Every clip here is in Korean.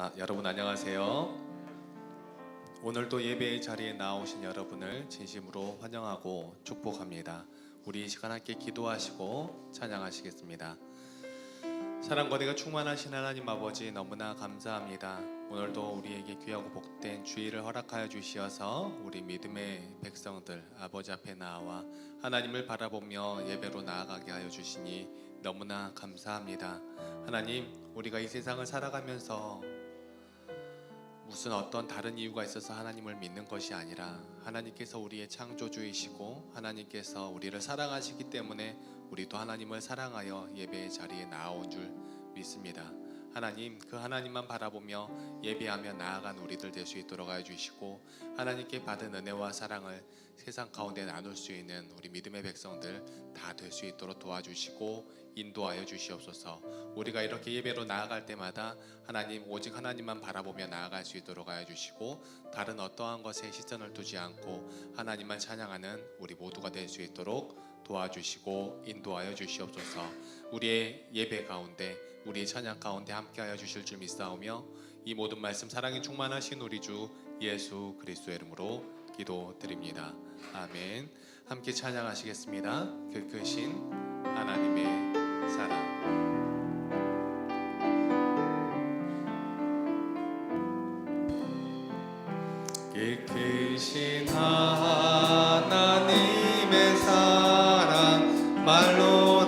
아, 여러분 안녕하세요. 오늘도 예배의 자리에 나오신 여러분을 진심으로 환영하고 축복합니다. 우리 이 시간 함께 기도하시고 찬양하시겠습니다. 사랑과 내가 충만하신 하나님 아버지 너무나 감사합니다. 오늘도 우리에게 귀하고 복된 주의를 허락하여 주시어서 우리 믿음의 백성들 아버지 앞에 나와 하나님을 바라보며 예배로 나아가게 하여 주시니 너무나 감사합니다. 하나님, 우리가 이 세상을 살아가면서 무슨 어떤 다른 이유가 있어서 하나님을 믿는 것이 아니라 하나님께서 우리의 창조주이시고 하나님께서 우리를 사랑하시기 때문에 우리도 하나님을 사랑하여 예배의 자리에 나온 줄 믿습니다. 하나님 그 하나님만 바라보며 예배하며 나아간 우리들 될 수 있도록 하여 주시고 하나님께 받은 은혜와 사랑을 세상 가운데 나눌 수 있는 우리 믿음의 백성들 다 될 수 있도록 도와주시고 인도하여 주시옵소서. 우리가 이렇게 예배로 나아갈 때마다 하나님 오직 하나님만 바라보며 나아갈 수 있도록 하여 주시고 다른 어떠한 것에 시선을 두지 않고 하나님만 찬양하는 우리 모두가 될 수 있도록 도와주시고 인도하여 주시옵소서. 우리의 예배 가운데 우리의 찬양 가운데 함께하여 주실 줄 믿사오며 이 모든 말씀 사랑이 충만하신 우리 주 예수 그리스도의 이름으로 기도드립니다. 아멘. 함께 찬양하시겠습니다. 그 크신 하나님의 사랑. 그 크신 하나님 사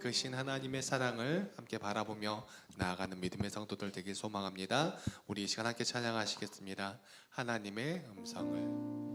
그신 하나님의 사랑을 함께 바라보며 나아가는 믿음의 성도들 되길 소망합니다. 우리 이 시간 함께 찬양하시겠습니다. 하나님의 음성을.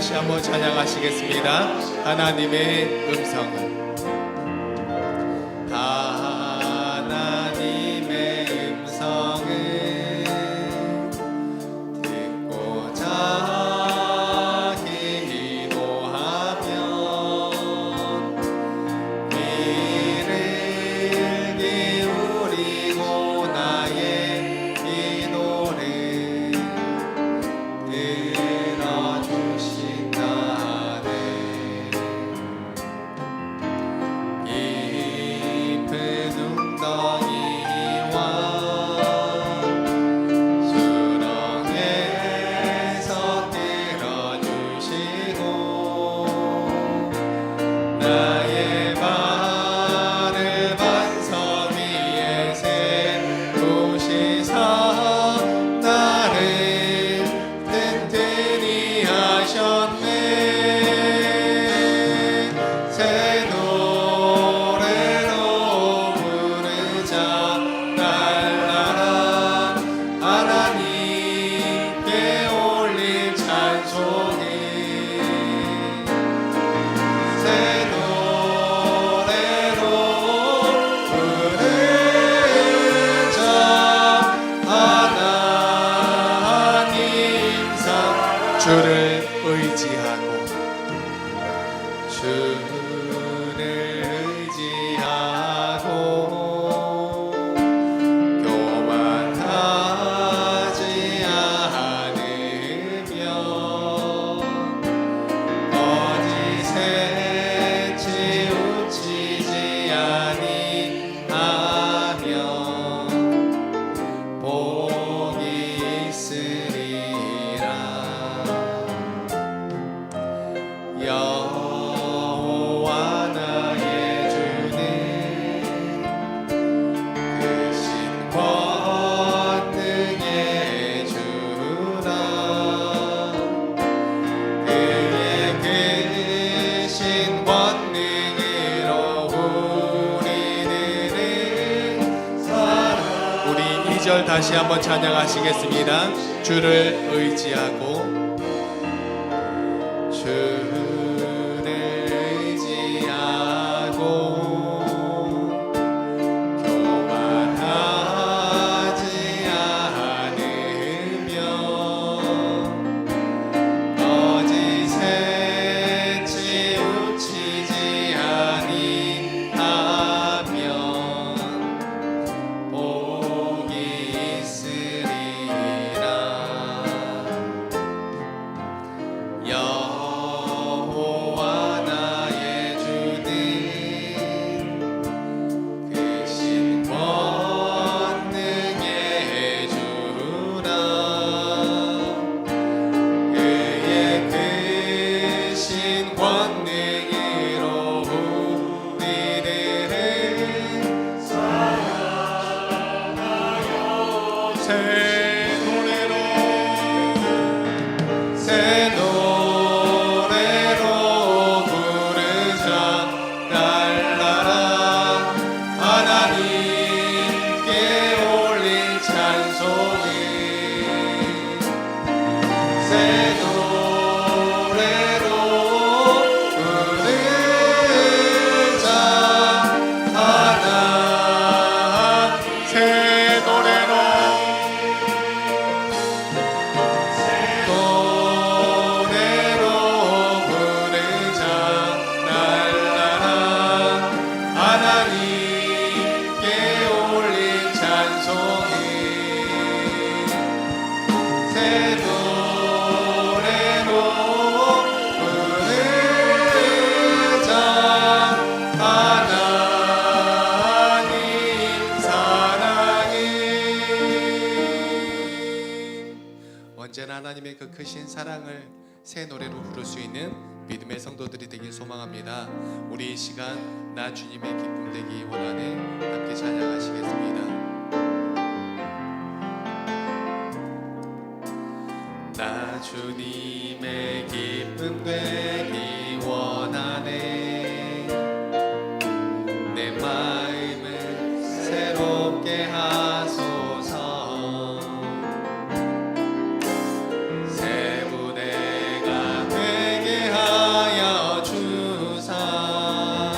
다시 한번 찬양하시겠습니다. 하나님의 음성을. 주를 의지하고 주 나 주님의 기쁨 되기 원하네. 내 마음을 새롭게 하소서. 새 무대가 되게 하여 주사.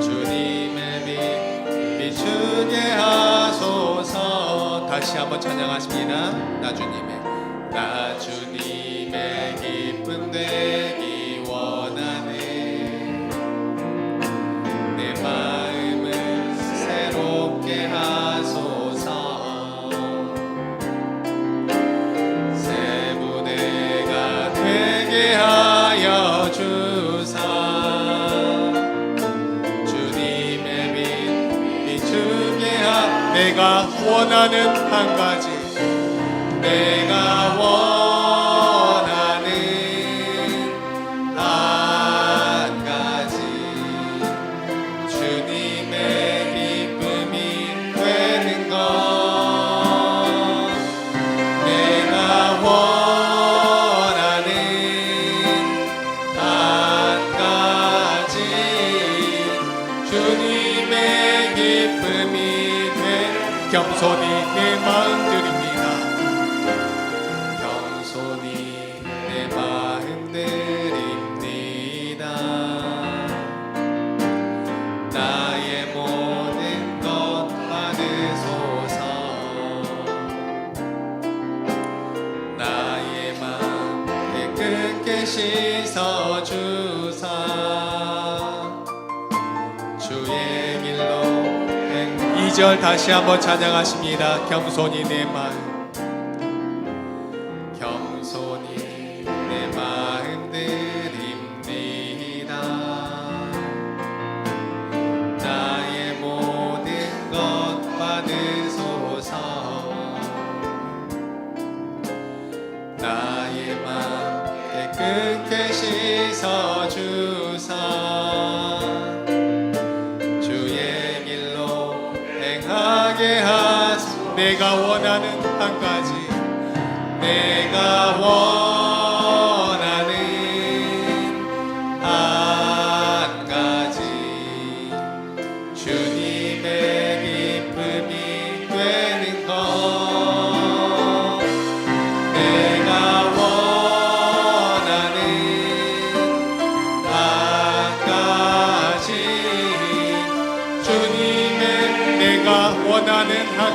주님의 빛 비추게 하소서. 다시 한번 찬양하십니다 원하는 한 내 마음 드립니다 2절 다시 한번 찬양하십니다. 겸손히 내마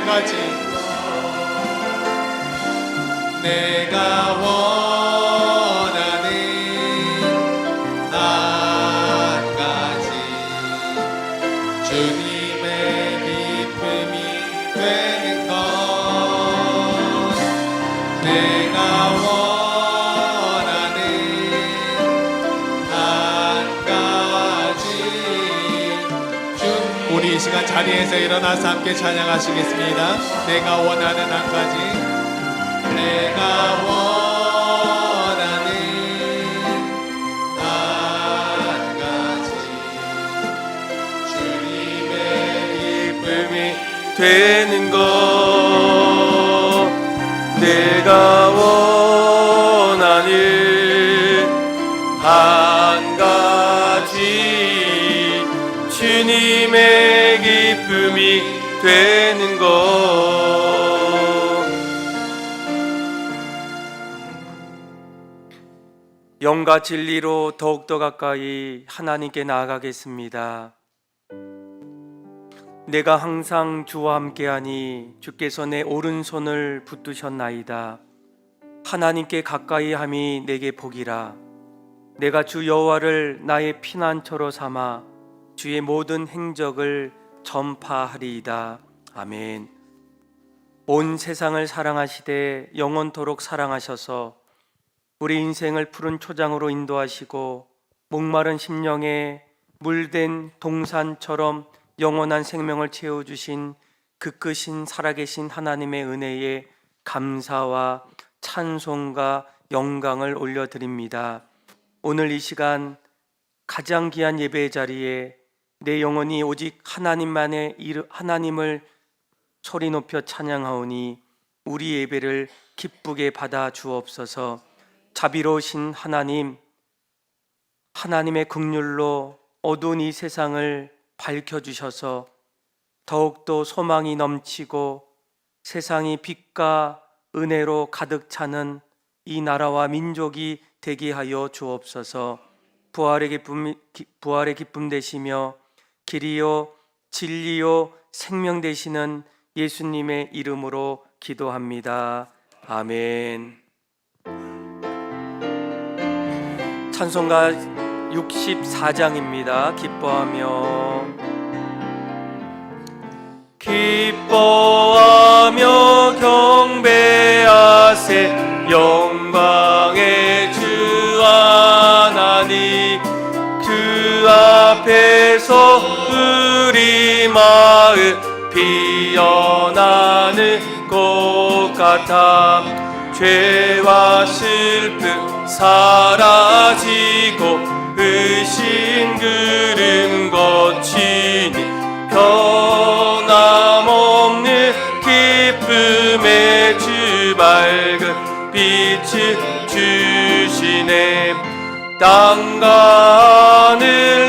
가지. 내가 원 자리에서 일어나서 함께 찬양하시겠습니다. 내가 원하는 한 가지. 내가 기쁨이 되는 것. 내가 영과 진리로 더욱더 가까이 하나님께 나아가겠습니다. 내가 항상 주와 함께하니 주께서 내 오른손을 붙드셨나이다. 하나님께 가까이 함이 내게 복이라. 내가 주 여호와를 나의 피난처로 삼아 주의 모든 행적을 전파하리이다. 아멘. 온 세상을 사랑하시되 영원토록 사랑하셔서 우리 인생을 푸른 초장으로 인도하시고 목마른 심령에 물된 동산처럼 영원한 생명을 채워주신 그 크신 살아계신 하나님의 은혜에 감사와 찬송과 영광을 올려드립니다. 오늘 이 시간 가장 귀한 예배의 자리에 내 영혼이 오직 하나님만의 이르- 하나님을 소리 높여 찬양하오니 우리 예배를 기쁘게 받아 주옵소서. 자비로우신 하나님, 하나님의 긍휼로 어두운 이 세상을 밝혀 주셔서 더욱더 소망이 넘치고 세상이 빛과 은혜로 가득 차는 이 나라와 민족이 되게 하여 주옵소서. 부활의 기쁨 기- 부활의 기쁨 되시며 길이요 진리요 생명 되시는 예수님의 이름으로 기도합니다. 아멘. 찬송가 64장입니다. 기뻐하며 기뻐하며 경배하세 영광의 주 하나님 그 앞에서 우리 마음 피어나는 것 같아 죄와 슬픔 사라지고 의심 그름 거치니 변함없는 기쁨의 주 밝은 빛을 주시네. 땅과 하늘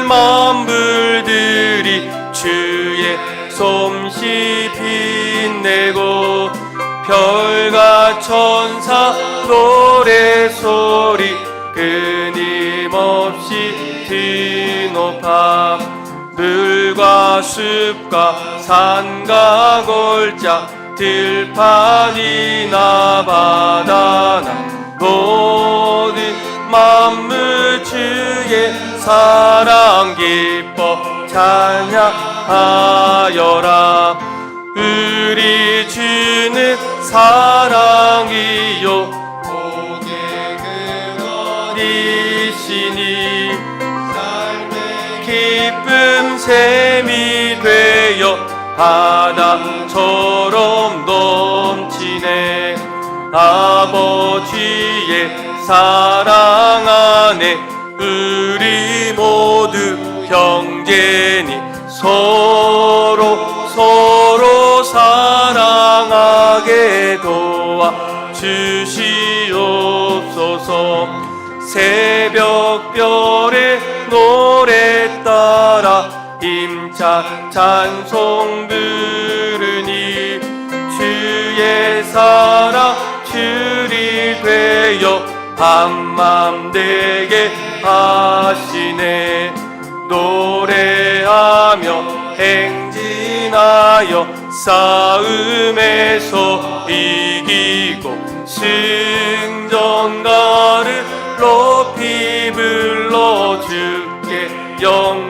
물과 숲과 산과 골짜 들판이나 바다나 모든 만물 주의 사랑 기뻐 찬양하여라. 우리 주는 사 바다처럼 넘치네. 아버지의 사랑 안에 우리 모두 형제니 서로 서로 사랑하게 도와 주시옵소서. 새 찬송 부르니 주의 사랑 줄이 되어 한맘 되게 하시네. 노래하며 행진하여 싸움에서 이기고 승전가를 높이 불러 주께 영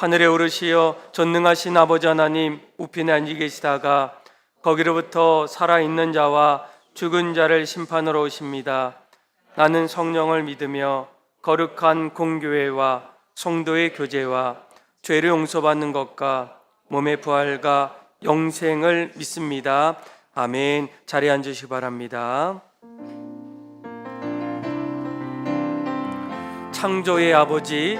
하늘에 오르시어 전능하신 아버지 하나님 우편에 앉아 계시다가 거기로부터 살아있는 자와 죽은 자를 심판으로 오십니다. 나는 성령을 믿으며 거룩한 공교회와 성도의 교제와 죄를 용서받는 것과 몸의 부활과 영생을 믿습니다. 아멘. 자리에 앉으시기 바랍니다. 창조의 아버지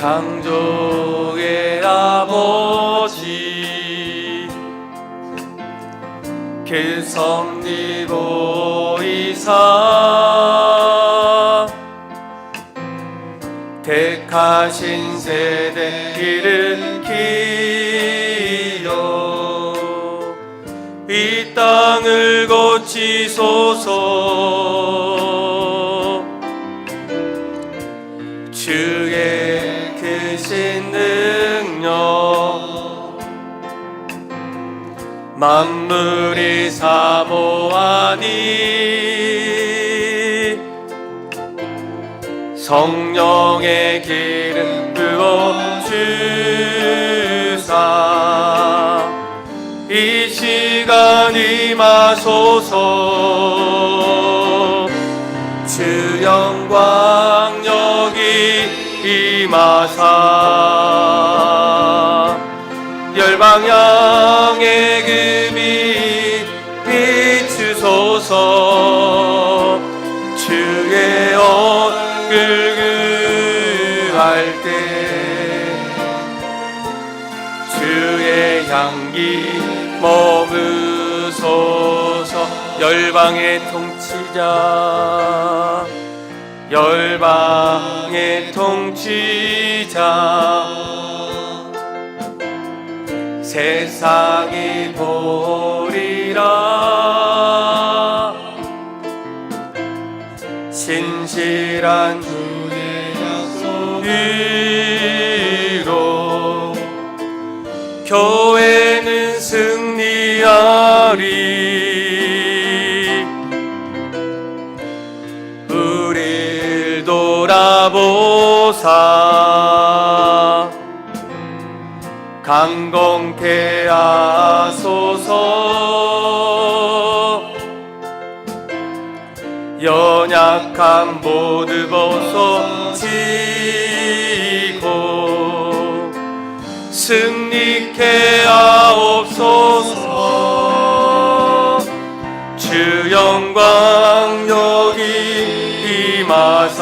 창조의 아버지 그 섭리 보이사 택하신 세대 일으키려 이 땅을 고치소서 만물이 사모하니. 성령의 기름 부어 주사. 이 시간 임하소서. 주 영광 여기 임하사. 열방향의 머무소서. 열방의 통치자. 열방의 통치자. 세상이 보리라. 신실한 주의 약속으로 교회는 승 리하리 우릴 돌아보사. 강건케 하소서. 연약한 모두 벗어지고 승리케 하옵소서 영광 여기 임하사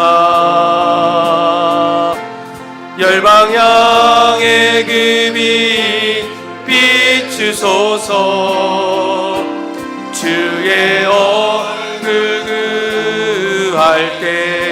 열방향의 금이 비추소서 주의 얼굴 그할 때